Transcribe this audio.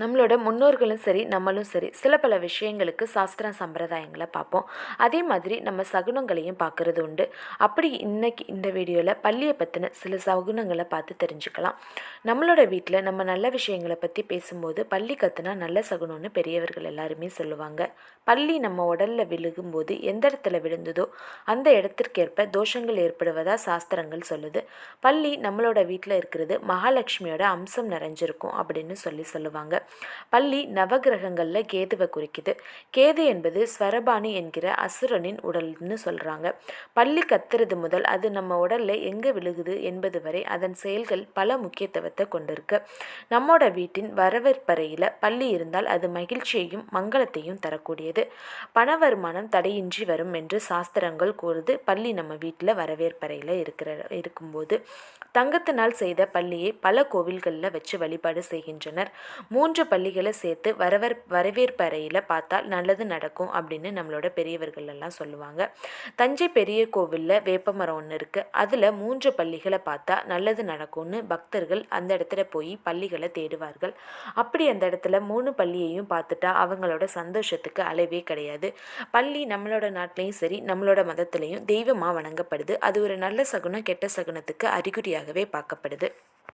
நம்மளோட முன்னோர்களும் சரி நம்மளும் சரி சில பல விஷயங்களுக்கு சாஸ்திர சம்பிரதாயங்களை பார்ப்போம். அதே மாதிரி நம்ம சகுனங்களையும் பார்க்குறது உண்டு. அப்படி இன்னைக்கு இந்த வீடியோவில் பள்ளியை பற்றின சில சகுனங்களை பார்த்து தெரிஞ்சுக்கலாம். நம்மளோட வீட்டில் நம்ம நல்ல விஷயங்களை பற்றி பேசும்போது பள்ளி கற்றுனா நல்ல சகுனம்னு பெரியவர்கள் எல்லாருமே சொல்லுவாங்க. பள்ளி நம்ம உடலில் விழுகும்போது எந்த இடத்துல விழுந்ததோ அந்த இடத்திற்கேற்ப தோஷங்கள் ஏற்படுவதாக சாஸ்திரங்கள் சொல்லுது. பள்ளி நம்மளோட வீட்டில் இருக்கிறது மகாலட்சுமியோட அம்சம் நிறைஞ்சிருக்கும் அப்படின்னு சொல்லி சொல்லுவாங்க. பள்ளி நவகிரகங்களில் கேதுவை குறிக்குது. கேது என்பது ஸ்வரபாணி என்கிற அசுரனின் உடல்னு சொல்கிறாங்க பள்ளி கத்துறது முதல் அது நம்ம உடலில் எங்கே விழுகுது என்பது வரை அதன் செயல்கள் பல முக்கியத்துவத்தை கொண்டிருக்கு. நம்மோட வீட்டின் வரவேற்பறையில் பள்ளி இருந்தால் அது மகிழ்ச்சியையும் மங்களத்தையும் தரக்கூடியது. பண வருமானம் தடையின்றி வரும் என்று சாஸ்திரங்கள் கூறுது. பள்ளி நம்ம வீட்டில் வரவேற்பறையில் இருக்கிற இருக்கும்போது தங்கத்தினால் செய்த பள்ளியை பல கோவில்களில் வச்சு வழிபாடு செய்கின்றனர். மூன்று மூன்று பள்ளிகளை சேர்த்து வரவர் வரவேற்பறையில் பார்த்தால் நல்லது நடக்கும் அப்படின்னு நம்மளோட பெரியவர்கள் எல்லாம் சொல்லுவாங்க. தஞ்சை பெரிய கோவிலில் வேப்பமரம் ஒன்று இருக்குது அதில் மூன்று பள்ளிகளை பார்த்தா நல்லது நடக்கும்னு பக்தர்கள் அந்த இடத்துல போய் பள்ளிகளை தேடுவார்கள். அப்படி அந்த இடத்துல மூணு பள்ளியையும் பார்த்துட்டா அவங்களோட சந்தோஷத்துக்கு அளவே கிடையாது. பள்ளி நம்மளோட நாட்டிலையும் சரி நம்மளோட மதத்துலேயும் தெய்வமாக வணங்கப்படுது. அது ஒரு நல்ல சகுனம் கெட்ட சகுனத்துக்கு அறிகுறியாகவே பார்க்கப்படுது.